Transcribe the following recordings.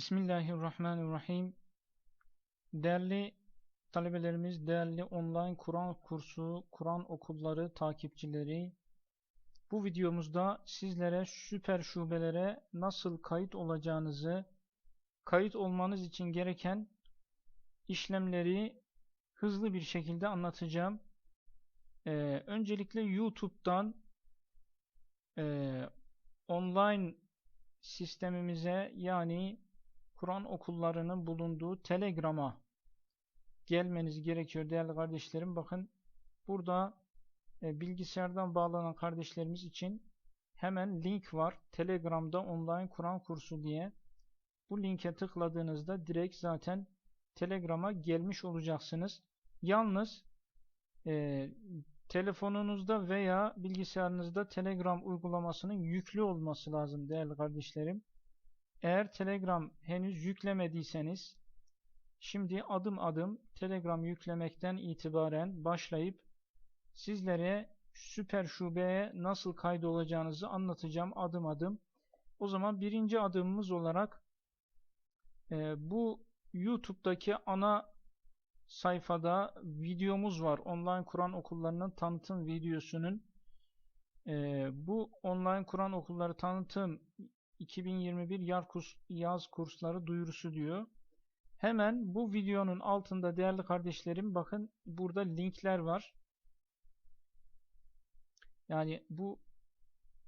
Bismillahirrahmanirrahim. Değerli talebelerimiz, değerli online Kur'an kursu, Kur'an okulları takipçileri, bu videomuzda sizlere süper şubelere nasıl kayıt olacağınızı, kayıt olmanız için gereken işlemleri hızlı bir şekilde anlatacağım. Ee, öncelikle YouTube'dan e, online sistemimize yani Kur'an okullarının bulunduğu Telegram'a gelmeniz gerekiyor değerli kardeşlerim. Bakın burada e, bilgisayardan bağlanan kardeşlerimiz için hemen link var. Telegram'da online Kur'an kursu diye. Bu linke tıkladığınızda direkt zaten Telegram'a gelmiş olacaksınız. Yalnız e, telefonunuzda veya bilgisayarınızda Telegram uygulamasının yüklü olması lazım değerli kardeşlerim. Eğer Telegram henüz yüklemediyseniz şimdi adım adım Telegram yüklemekten itibaren başlayıp sizlere süper şubeye nasıl kaydolacağınızı anlatacağım adım adım. O zaman birinci adımımız olarak e, bu YouTube'daki ana sayfada videomuz var. Online Kur'an okullarının tanıtım videosunun. E, bu online Kur'an okulları tanıtım 2021 yaz, yaz kursları duyurusu diyor. Hemen bu videonun altında değerli kardeşlerim bakın burada linkler var. Yani bu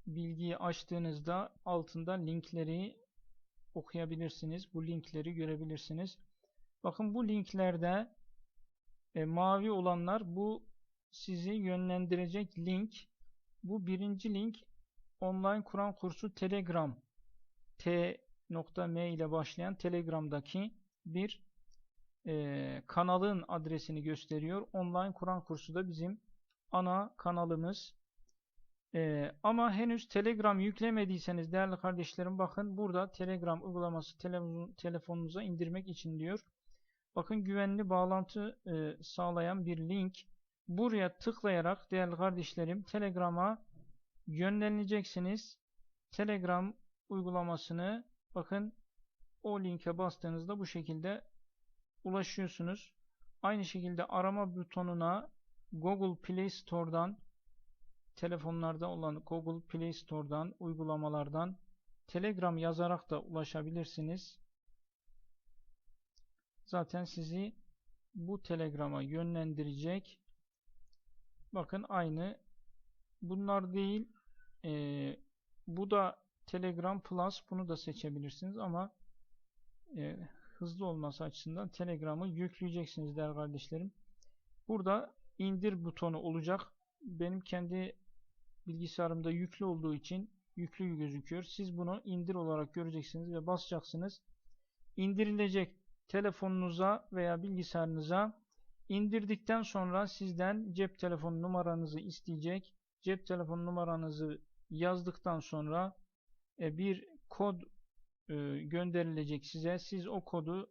bilgiyi açtığınızda altında linkleri okuyabilirsiniz. Bu linkleri görebilirsiniz. Bakın bu linklerde e, mavi olanlar bu sizi yönlendirecek link. Bu birinci link online Kur'an kursu Telegram t.m ile başlayan Telegram'daki bir e, kanalın adresini gösteriyor. Online Kur'an kursu da bizim ana kanalımız. E, ama henüz Telegram yüklemediyseniz değerli kardeşlerim bakın burada Telegram uygulaması telefonunuza indirmek için diyor. Bakın güvenli bağlantı e, sağlayan bir link. Buraya tıklayarak değerli kardeşlerim Telegram'a yönleneceksiniz. Telegram uygulamasını bakın o linke bastığınızda bu şekilde ulaşıyorsunuz. Aynı şekilde arama butonuna Google Play Store'dan telefonlarda olan Google Play Store'dan uygulamalardan Telegram yazarak da ulaşabilirsiniz. Zaten sizi bu Telegram'a yönlendirecek. Bakın aynı. Bunlar değil. E, bu da Telegram Plus bunu da seçebilirsiniz ama e, hızlı olması açısından Telegram'ı yükleyeceksiniz değerli kardeşlerim. Burada indir butonu olacak. Benim kendi bilgisayarımda yüklü olduğu için yüklü gözüküyor. Siz bunu indir olarak göreceksiniz ve basacaksınız. İndirilecek telefonunuza veya bilgisayarınıza indirdikten sonra sizden cep telefonu numaranızı isteyecek. Cep telefonu numaranızı yazdıktan sonra bir kod e, gönderilecek size. Siz o kodu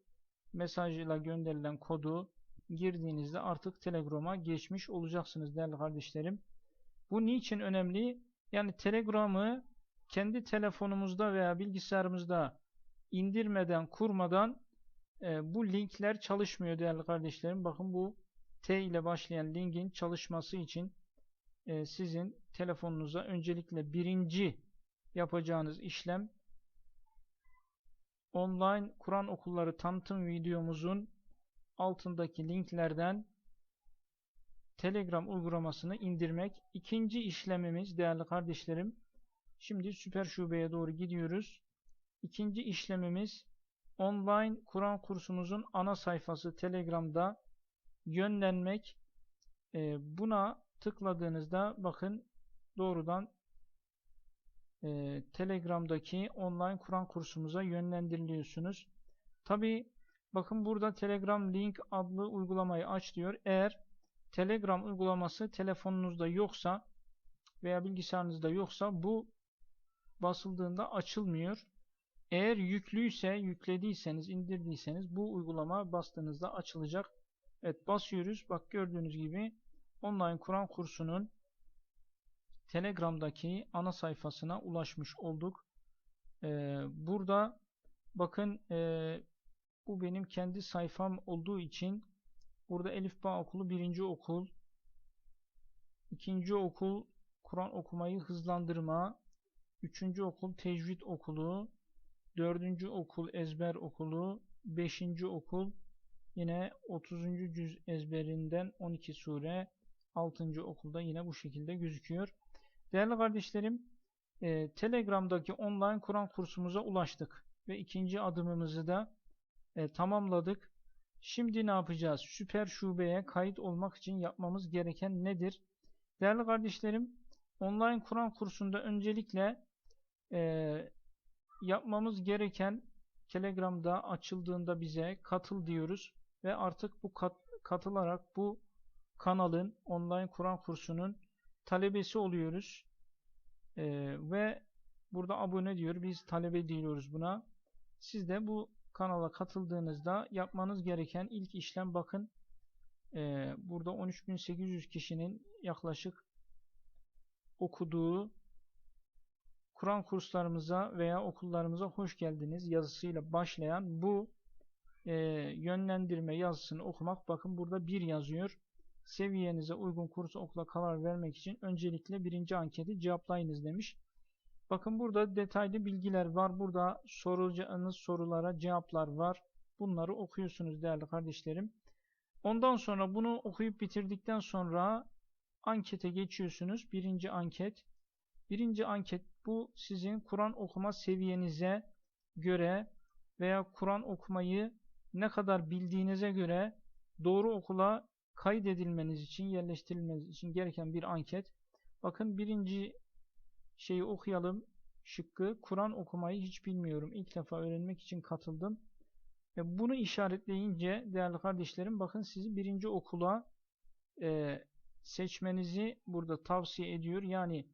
mesajla gönderilen kodu girdiğinizde artık Telegram'a geçmiş olacaksınız değerli kardeşlerim. Bu niçin önemli? Yani Telegram'ı kendi telefonumuzda veya bilgisayarımızda indirmeden, kurmadan e, bu linkler çalışmıyor değerli kardeşlerim. Bakın bu T ile başlayan linkin çalışması için e, sizin telefonunuza öncelikle birinci yapacağınız işlem online Kur'an okulları tanıtım videomuzun altındaki linklerden Telegram uygulamasını indirmek. İkinci işlemimiz değerli kardeşlerim. Şimdi süper şubeye doğru gidiyoruz. İkinci işlemimiz online Kur'an kursumuzun ana sayfası Telegram'da yönlenmek. Ee, buna tıkladığınızda bakın doğrudan e, Telegram'daki online Kur'an kursumuza yönlendiriliyorsunuz. Tabi bakın burada Telegram Link adlı uygulamayı aç diyor. Eğer Telegram uygulaması telefonunuzda yoksa veya bilgisayarınızda yoksa bu basıldığında açılmıyor. Eğer yüklüyse, yüklediyseniz, indirdiyseniz bu uygulama bastığınızda açılacak. Evet basıyoruz. Bak gördüğünüz gibi online Kur'an kursunun Telegram'daki ana sayfasına ulaşmış olduk. Ee, burada Bakın e, bu benim kendi sayfam olduğu için burada Elif Bağ Okulu birinci okul, ikinci okul Kur'an okumayı hızlandırma, üçüncü okul tecvid okulu, dördüncü okul ezber okulu, beşinci okul yine 30. cüz ezberinden 12 sure, 6. okulda yine bu şekilde gözüküyor. Değerli kardeşlerim, e, Telegram'daki online Kur'an kursumuza ulaştık ve ikinci adımımızı da e, tamamladık. Şimdi ne yapacağız? Süper şubeye kayıt olmak için yapmamız gereken nedir? Değerli kardeşlerim, online Kur'an kursunda öncelikle e, yapmamız gereken Telegram'da açıldığında bize katıl diyoruz ve artık bu kat, katılarak bu kanalın online Kur'an kursunun talebesi oluyoruz. E, ve burada abone diyor. Biz talebe diyoruz buna. Siz de bu kanala katıldığınızda yapmanız gereken ilk işlem bakın e, burada 13.800 kişinin yaklaşık okuduğu Kur'an kurslarımıza veya okullarımıza hoş geldiniz yazısıyla başlayan bu e, yönlendirme yazısını okumak. Bakın burada bir yazıyor. Seviyenize uygun kursu okula karar vermek için öncelikle birinci anketi cevaplayınız demiş. Bakın burada detaylı bilgiler var. Burada soracağınız sorulara cevaplar var. Bunları okuyorsunuz değerli kardeşlerim. Ondan sonra bunu okuyup bitirdikten sonra ankete geçiyorsunuz. Birinci anket. Birinci anket bu sizin Kur'an okuma seviyenize göre veya Kur'an okumayı ne kadar bildiğinize göre doğru okula kaydedilmeniz için, yerleştirilmeniz için gereken bir anket. Bakın birinci şeyi okuyalım. Şıkkı. Kur'an okumayı hiç bilmiyorum. İlk defa öğrenmek için katıldım. E bunu işaretleyince değerli kardeşlerim bakın sizi birinci okula e, seçmenizi burada tavsiye ediyor. Yani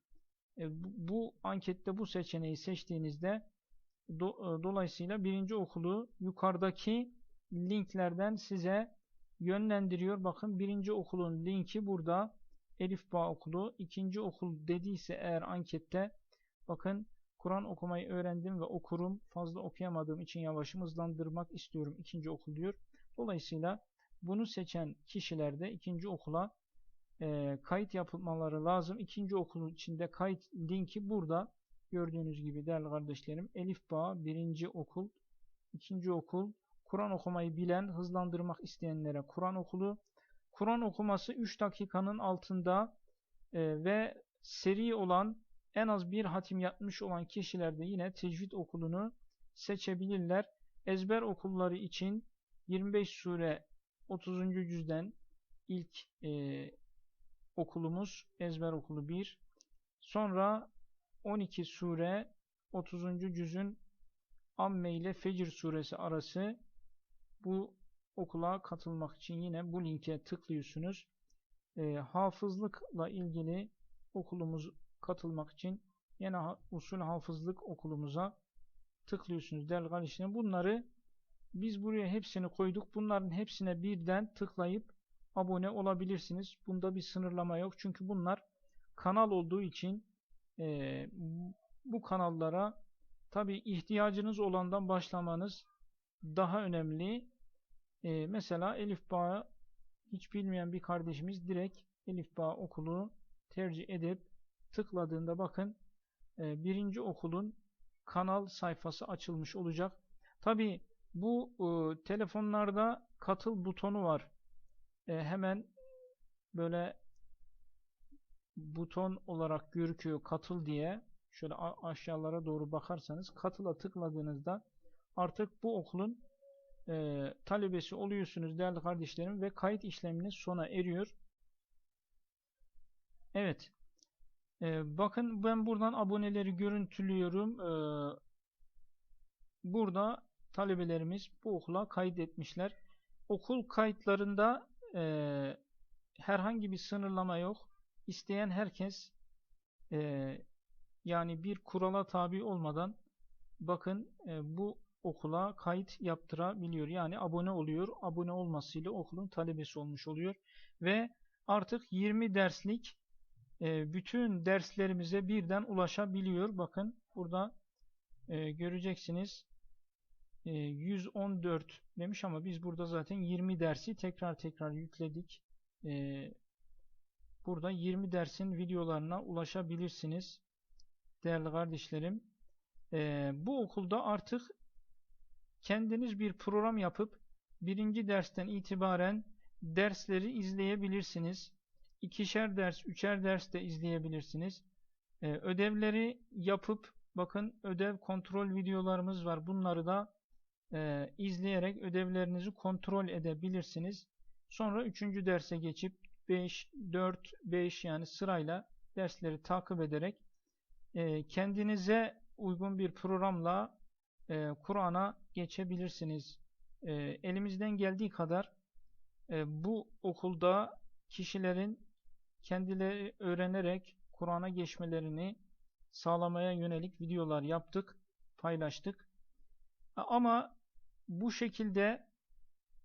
e, bu ankette bu seçeneği seçtiğinizde do, e, dolayısıyla birinci okulu yukarıdaki linklerden size yönlendiriyor. Bakın birinci okulun linki burada. Elif Bağ okulu. ikinci okul dediyse eğer ankette bakın Kur'an okumayı öğrendim ve okurum. Fazla okuyamadığım için yavaşım hızlandırmak istiyorum. ikinci okul diyor. Dolayısıyla bunu seçen kişiler de ikinci okula e, kayıt yapılmaları lazım. İkinci okulun içinde kayıt linki burada. Gördüğünüz gibi değerli kardeşlerim. Elif Bağ birinci okul, ikinci okul, Kur'an okumayı bilen, hızlandırmak isteyenlere Kur'an okulu, Kur'an okuması 3 dakikanın altında e, ve seri olan en az bir hatim yapmış olan kişiler de yine tecvid okulunu seçebilirler. Ezber okulları için 25 sure 30. cüzden ilk e, okulumuz ezber okulu 1. Sonra 12 sure 30. cüzün Amme ile Fecir suresi arası bu okula katılmak için yine bu linke tıklıyorsunuz. E, hafızlıkla ilgili okulumuz katılmak için yine usul hafızlık okulumuza tıklıyorsunuz değerli kardeşlerim. Bunları biz buraya hepsini koyduk. Bunların hepsine birden tıklayıp abone olabilirsiniz. Bunda bir sınırlama yok. Çünkü bunlar kanal olduğu için e, bu kanallara tabi ihtiyacınız olandan başlamanız daha önemli. E, mesela Elif Bağ hiç bilmeyen bir kardeşimiz direkt Elif Bağ okulu tercih edip tıkladığında bakın e, birinci okulun kanal sayfası açılmış olacak. Tabi bu e, telefonlarda katıl butonu var. E, hemen böyle buton olarak gözüküyor katıl diye. Şöyle aşağılara doğru bakarsanız katıla tıkladığınızda artık bu okulun e, talebesi oluyorsunuz değerli kardeşlerim ve kayıt işleminiz sona eriyor. Evet. E, bakın ben buradan aboneleri görüntülüyorum. E, burada talebelerimiz bu okula kaydetmişler. Okul kayıtlarında e, herhangi bir sınırlama yok. İsteyen herkes e, yani bir kurala tabi olmadan bakın e, bu okula kayıt yaptırabiliyor. Yani abone oluyor. Abone olmasıyla okulun talebesi olmuş oluyor. Ve artık 20 derslik e, bütün derslerimize birden ulaşabiliyor. Bakın burada e, göreceksiniz. e, 114 demiş ama biz burada zaten 20 dersi tekrar tekrar yükledik. E, burada 20 dersin videolarına ulaşabilirsiniz. Değerli kardeşlerim. E, bu okulda artık kendiniz bir program yapıp birinci dersten itibaren dersleri izleyebilirsiniz. İkişer ders, üçer ders de izleyebilirsiniz. Ee, ödevleri yapıp bakın ödev kontrol videolarımız var. Bunları da e, izleyerek ödevlerinizi kontrol edebilirsiniz. Sonra üçüncü derse geçip 5, 4, 5 yani sırayla dersleri takip ederek e, kendinize uygun bir programla e, Kur'an'a geçebilirsiniz. E, elimizden geldiği kadar e, bu okulda kişilerin kendileri öğrenerek Kur'an'a geçmelerini sağlamaya yönelik videolar yaptık, paylaştık. Ama bu şekilde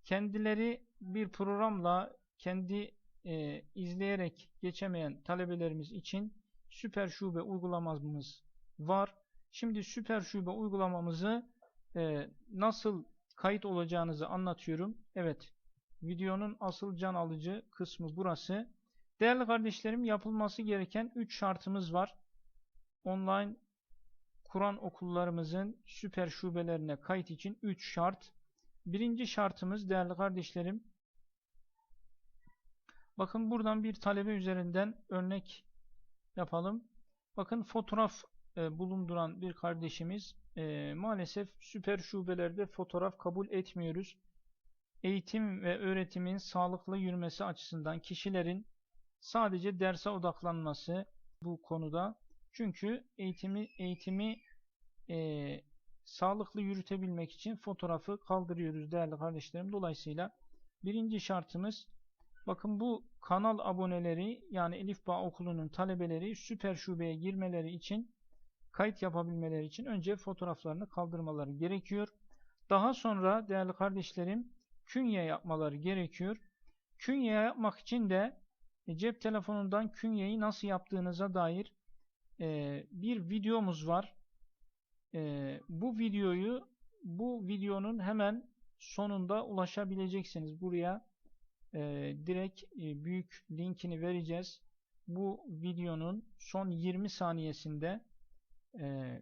kendileri bir programla kendi e, izleyerek geçemeyen talebelerimiz için süper şube uygulamamız var. Şimdi süper şube uygulamamızı e, nasıl kayıt olacağınızı anlatıyorum. Evet, videonun asıl can alıcı kısmı burası. Değerli kardeşlerim yapılması gereken 3 şartımız var. Online Kur'an okullarımızın süper şubelerine kayıt için 3 şart. Birinci şartımız değerli kardeşlerim. Bakın buradan bir talebe üzerinden örnek yapalım. Bakın fotoğraf e, bulunduran bir kardeşimiz e, maalesef süper şubelerde fotoğraf kabul etmiyoruz. Eğitim ve öğretimin sağlıklı yürümesi açısından kişilerin sadece derse odaklanması bu konuda. Çünkü eğitimi eğitimi e, sağlıklı yürütebilmek için fotoğrafı kaldırıyoruz değerli kardeşlerim. Dolayısıyla birinci şartımız bakın bu kanal aboneleri yani Elif Bağ Okulu'nun talebeleri süper şubeye girmeleri için kayıt yapabilmeleri için önce fotoğraflarını kaldırmaları gerekiyor. Daha sonra değerli kardeşlerim künye yapmaları gerekiyor. Künye yapmak için de e, cep telefonundan künyeyi nasıl yaptığınıza dair e, bir videomuz var. E, bu videoyu bu videonun hemen sonunda ulaşabileceksiniz. Buraya direkt büyük linkini vereceğiz. Bu videonun son 20 saniyesinde e,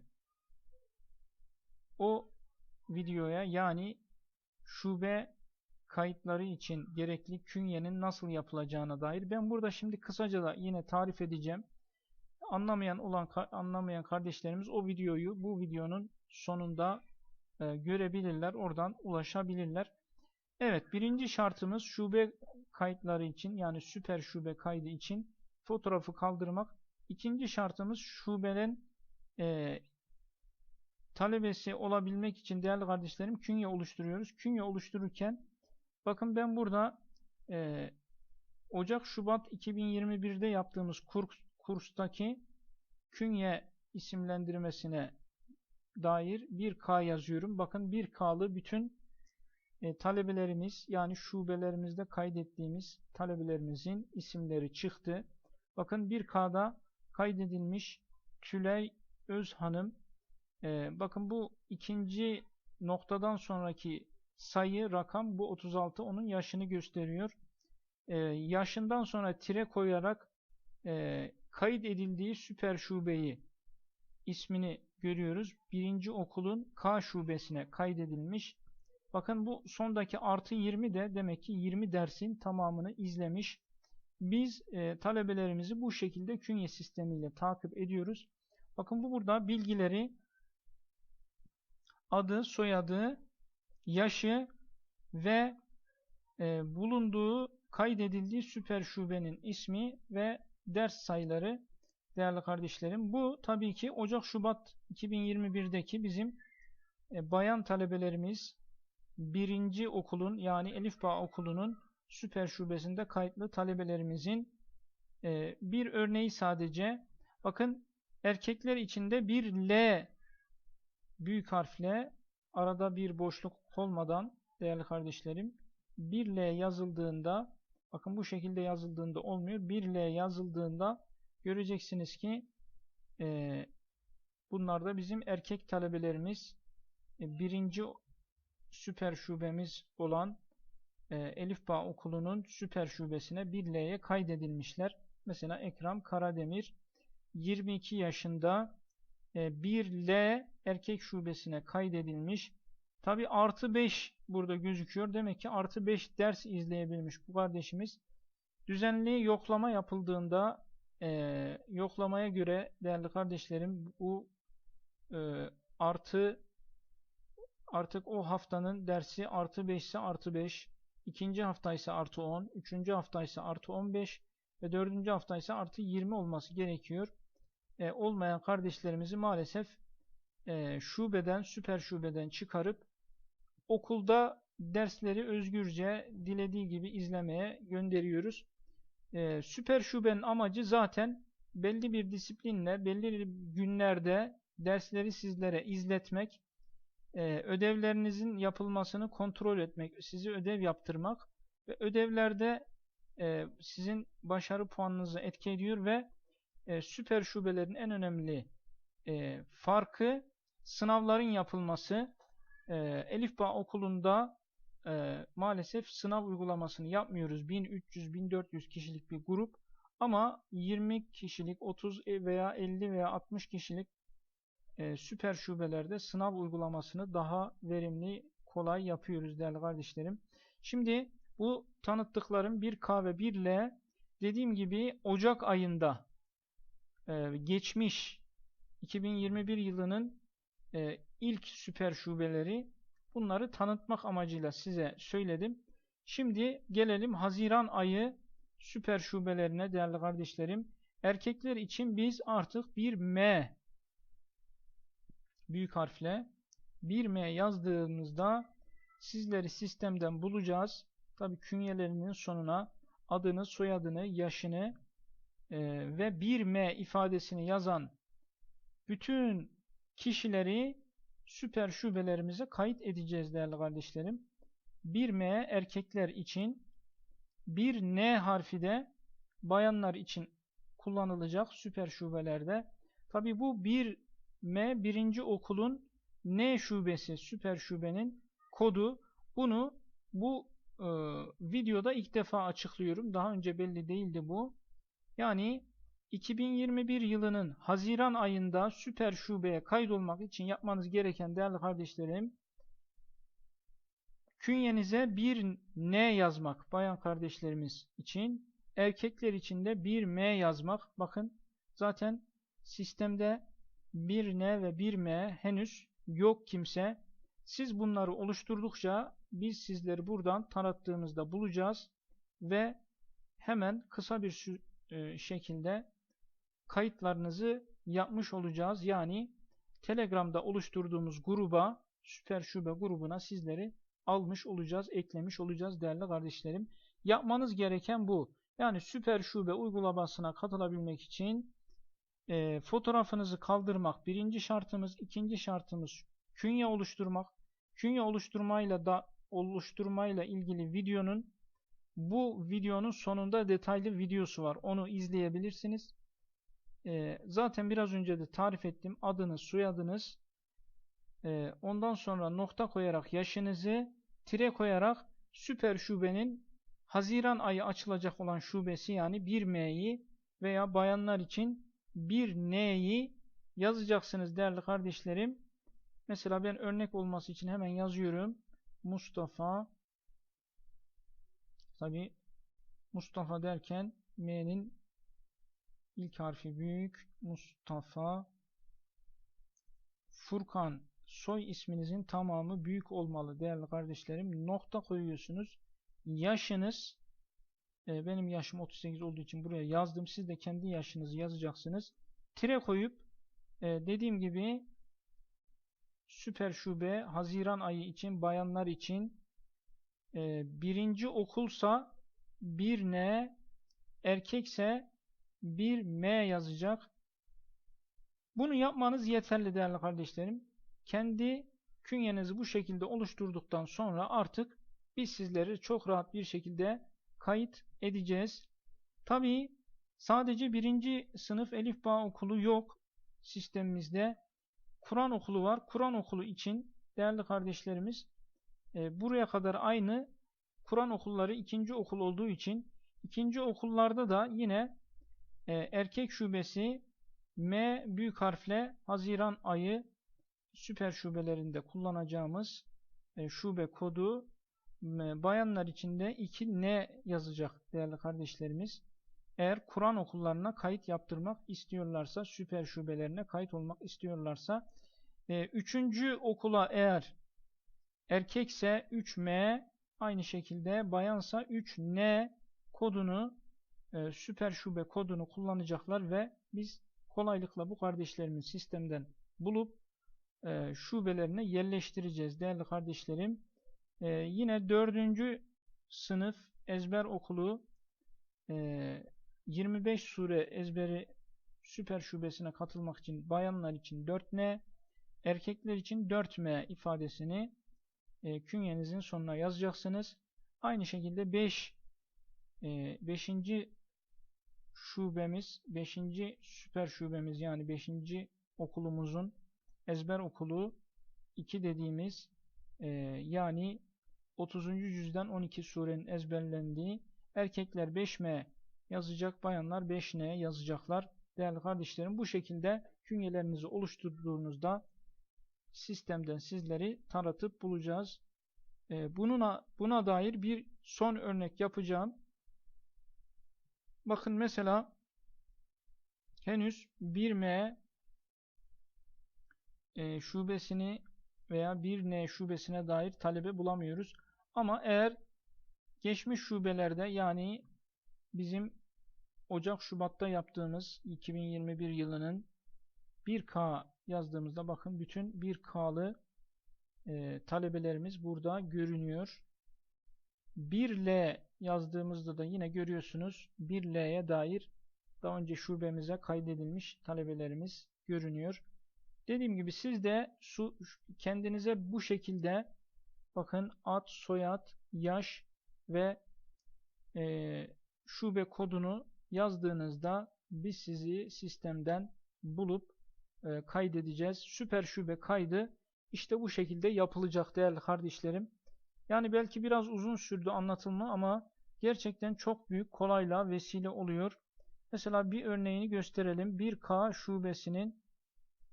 o videoya yani şube kayıtları için gerekli künyenin nasıl yapılacağına dair ben burada şimdi kısaca da yine tarif edeceğim. Anlamayan olan anlamayan kardeşlerimiz o videoyu bu videonun sonunda e, görebilirler. Oradan ulaşabilirler. Evet birinci şartımız şube kayıtları için yani süper şube kaydı için fotoğrafı kaldırmak. İkinci şartımız şubelerin e, talebesi olabilmek için değerli kardeşlerim künye oluşturuyoruz. Künye oluştururken bakın ben burada e, Ocak-Şubat 2021'de yaptığımız kurs, kurstaki künye isimlendirmesine dair 1K yazıyorum. Bakın 1K'lı bütün e, talebelerimiz yani şubelerimizde kaydettiğimiz talebelerimizin isimleri çıktı. Bakın 1K'da kaydedilmiş Tülay Özhanım e, bakın bu ikinci noktadan sonraki sayı rakam bu 36 onun yaşını gösteriyor. E, yaşından sonra tire koyarak e, kayıt edildiği süper şubeyi ismini görüyoruz. Birinci okulun K şubesine kaydedilmiş. Bakın bu sondaki artı 20 de demek ki 20 dersin tamamını izlemiş. Biz e, talebelerimizi bu şekilde künye sistemiyle takip ediyoruz. Bakın bu burada bilgileri adı, soyadı, yaşı ve e, bulunduğu kaydedildiği süper şubenin ismi ve ders sayıları değerli kardeşlerim. Bu tabii ki Ocak-Şubat 2021'deki bizim e, bayan talebelerimiz birinci okulun yani Elif Bağ okulunun süper şubesinde kayıtlı talebelerimizin e, bir örneği sadece. Bakın erkekler içinde bir L büyük harfle arada bir boşluk olmadan değerli kardeşlerim bir L yazıldığında bakın bu şekilde yazıldığında olmuyor. Bir L yazıldığında göreceksiniz ki e, bunlar bizim erkek talebelerimiz e, birinci süper şubemiz olan e, Elif Bağ Okulu'nun süper şubesine 1L'ye kaydedilmişler. Mesela Ekrem Karademir 22 yaşında e, 1L erkek şubesine kaydedilmiş. Tabi artı 5 burada gözüküyor. Demek ki artı 5 ders izleyebilmiş bu kardeşimiz. Düzenli yoklama yapıldığında e, yoklamaya göre değerli kardeşlerim bu e, artı artık o haftanın dersi artı 5 ise artı 5 ikinci hafta ise artı 10 üçüncü hafta ise artı 15 ve dördüncü hafta ise artı 20 olması gerekiyor. E, olmayan kardeşlerimizi maalesef e, şubeden süper şubeden çıkarıp okulda dersleri özgürce dilediği gibi izlemeye gönderiyoruz. Ee, süper şubenin amacı zaten belli bir disiplinle, belli günlerde dersleri sizlere izletmek, e, ödevlerinizin yapılmasını kontrol etmek, sizi ödev yaptırmak ve ödevlerde e, sizin başarı puanınızı etki ediyor ve e, süper şubelerin en önemli e, farkı sınavların yapılması. E, Elif Bağ okulunda e, maalesef sınav uygulamasını yapmıyoruz. 1300-1400 kişilik bir grup ama 20 kişilik, 30 veya 50 veya 60 kişilik e, süper şubelerde sınav uygulamasını daha verimli, kolay yapıyoruz değerli kardeşlerim. Şimdi bu tanıttıklarım 1K ve 1L dediğim gibi Ocak ayında e, geçmiş 2021 yılının e, ilk süper şubeleri Bunları tanıtmak amacıyla size söyledim. Şimdi gelelim Haziran ayı süper şubelerine değerli kardeşlerim. Erkekler için biz artık bir M büyük harfle bir M yazdığımızda sizleri sistemden bulacağız. Tabi künyelerinin sonuna adını, soyadını, yaşını e, ve bir M ifadesini yazan bütün kişileri süper şubelerimize kayıt edeceğiz değerli kardeşlerim. Bir M erkekler için bir N harfi de bayanlar için kullanılacak süper şubelerde. Tabi bu bir M birinci okulun N şubesi süper şubenin kodu. Bunu bu e, videoda ilk defa açıklıyorum. Daha önce belli değildi bu. Yani 2021 yılının Haziran ayında süper şubeye kaydolmak için yapmanız gereken değerli kardeşlerim künyenize bir N yazmak bayan kardeşlerimiz için erkekler için de bir M yazmak. Bakın zaten sistemde bir N ve bir M henüz yok kimse. Siz bunları oluşturdukça biz sizleri buradan tanıttığımızda bulacağız ve hemen kısa bir şekilde kayıtlarınızı yapmış olacağız. Yani Telegram'da oluşturduğumuz gruba, Süper Şube grubuna sizleri almış olacağız, eklemiş olacağız değerli kardeşlerim. Yapmanız gereken bu. Yani Süper Şube uygulamasına katılabilmek için e, fotoğrafınızı kaldırmak birinci şartımız, ikinci şartımız künye oluşturmak. Künye oluşturmayla da oluşturmayla ilgili videonun bu videonun sonunda detaylı videosu var. Onu izleyebilirsiniz. E, zaten biraz önce de tarif ettim. Adınız, soyadınız. E, ondan sonra nokta koyarak yaşınızı, tire koyarak süper şubenin Haziran ayı açılacak olan şubesi yani 1M'yi veya bayanlar için 1N'yi yazacaksınız değerli kardeşlerim. Mesela ben örnek olması için hemen yazıyorum. Mustafa tabi Mustafa derken M'nin İlk harfi büyük. Mustafa. Furkan. Soy isminizin tamamı büyük olmalı değerli kardeşlerim. Nokta koyuyorsunuz. Yaşınız e, benim yaşım 38 olduğu için buraya yazdım. Siz de kendi yaşınızı yazacaksınız. Tire koyup e, dediğim gibi süper şube Haziran ayı için bayanlar için e, birinci okulsa bir ne erkekse bir M yazacak. Bunu yapmanız yeterli değerli kardeşlerim. Kendi künyenizi bu şekilde oluşturduktan sonra artık biz sizleri çok rahat bir şekilde kayıt edeceğiz. Tabi sadece birinci sınıf Elif Bağ okulu yok sistemimizde. Kur'an okulu var. Kur'an okulu için değerli kardeşlerimiz E, buraya kadar aynı Kur'an okulları ikinci okul olduğu için ikinci okullarda da yine e, erkek şubesi M büyük harfle Haziran ayı süper şubelerinde kullanacağımız e, şube kodu bayanlar içinde 2N yazacak değerli kardeşlerimiz. Eğer Kur'an okullarına kayıt yaptırmak istiyorlarsa, süper şubelerine kayıt olmak istiyorlarsa, e, üçüncü okula eğer erkekse 3M, aynı şekilde bayansa 3N kodunu, e, süper şube kodunu kullanacaklar ve biz kolaylıkla bu kardeşlerimiz sistemden bulup e, şubelerine yerleştireceğiz değerli kardeşlerim. E, yine dördüncü sınıf ezber okulu e, 25 sure ezberi süper şubesine katılmak için bayanlar için 4N, erkekler için 4M ifadesini e, künyenizin sonuna yazacaksınız. Aynı şekilde 5 e, 5. şubemiz, 5. süper şubemiz yani 5. okulumuzun ezber okulu 2 dediğimiz e, yani 30. yüzden 12 surenin ezberlendiği erkekler 5M yazacak, bayanlar 5N yazacaklar. Değerli kardeşlerim bu şekilde künyelerinizi oluşturduğunuzda sistemden sizleri taratıp bulacağız. E, bununa, buna dair bir son örnek yapacağım. Bakın mesela henüz 1M e, şubesini veya 1N şubesine dair talebe bulamıyoruz. Ama eğer geçmiş şubelerde yani bizim Ocak Şubat'ta yaptığımız 2021 yılının 1K yazdığımızda bakın bütün 1K'lı e, talebelerimiz burada görünüyor. 1L yazdığımızda da yine görüyorsunuz 1L'ye dair daha önce şubemize kaydedilmiş talebelerimiz görünüyor. Dediğim gibi siz de su, kendinize bu şekilde bakın ad, soyad, yaş ve e, şube kodunu yazdığınızda biz sizi sistemden bulup e, kaydedeceğiz. Süper şube kaydı işte bu şekilde yapılacak değerli kardeşlerim. Yani belki biraz uzun sürdü anlatılma ama gerçekten çok büyük kolaylığa vesile oluyor. Mesela bir örneğini gösterelim. 1K şubesinin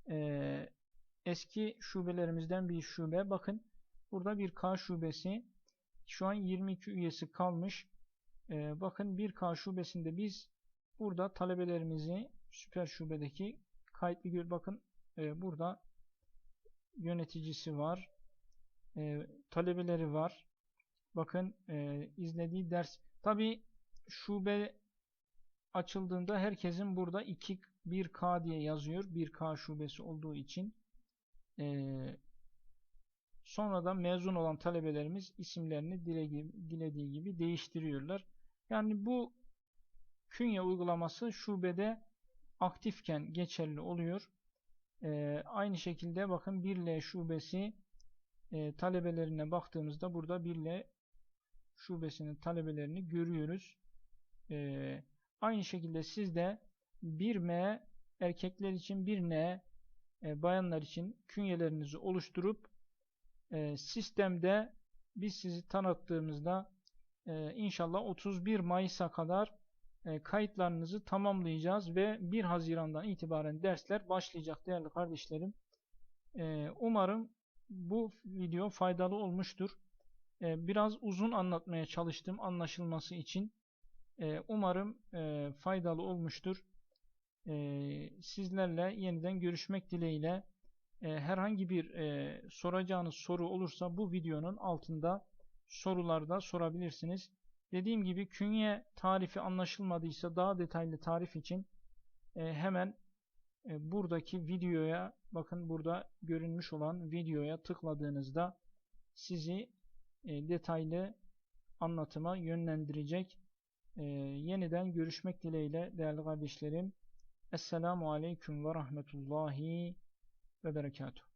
e, eski şubelerimizden bir şube. Bakın burada bir K şubesi. Şu an 22 üyesi kalmış. E, bakın bir K şubesinde biz burada talebelerimizi süper şubedeki kayıtlı gör. Bakın e, burada yöneticisi var. E, talebeleri var. Bakın e, izlediği ders. Tabi şube açıldığında herkesin burada 2 1K diye yazıyor. 1K şubesi olduğu için. Ee, sonradan mezun olan talebelerimiz isimlerini dilediği gibi değiştiriyorlar. Yani bu künye uygulaması şubede aktifken geçerli oluyor. Ee, aynı şekilde bakın 1L şubesi e, talebelerine baktığımızda burada 1L şubesinin talebelerini görüyoruz. Ee, aynı şekilde siz de 1M erkekler için 1N e, bayanlar için künyelerinizi oluşturup e, sistemde biz sizi tanıttığımızda e, inşallah 31 Mayıs'a kadar e, kayıtlarınızı tamamlayacağız ve 1 Haziran'dan itibaren dersler başlayacak değerli kardeşlerim. E, umarım bu video faydalı olmuştur. E, biraz uzun anlatmaya çalıştım anlaşılması için. E, umarım e, faydalı olmuştur. Sizlerle yeniden görüşmek dileğiyle herhangi bir e, soracağınız soru olursa bu videonun altında sorularda sorabilirsiniz. Dediğim gibi künye tarifi anlaşılmadıysa daha detaylı tarif için e, hemen e, buradaki videoya bakın burada görünmüş olan videoya tıkladığınızda sizi detaylı anlatıma yönlendirecek. Yeniden görüşmek dileğiyle değerli kardeşlerim. Esselamu Aleyküm ve Rahmetullahi ve Berekatuhu.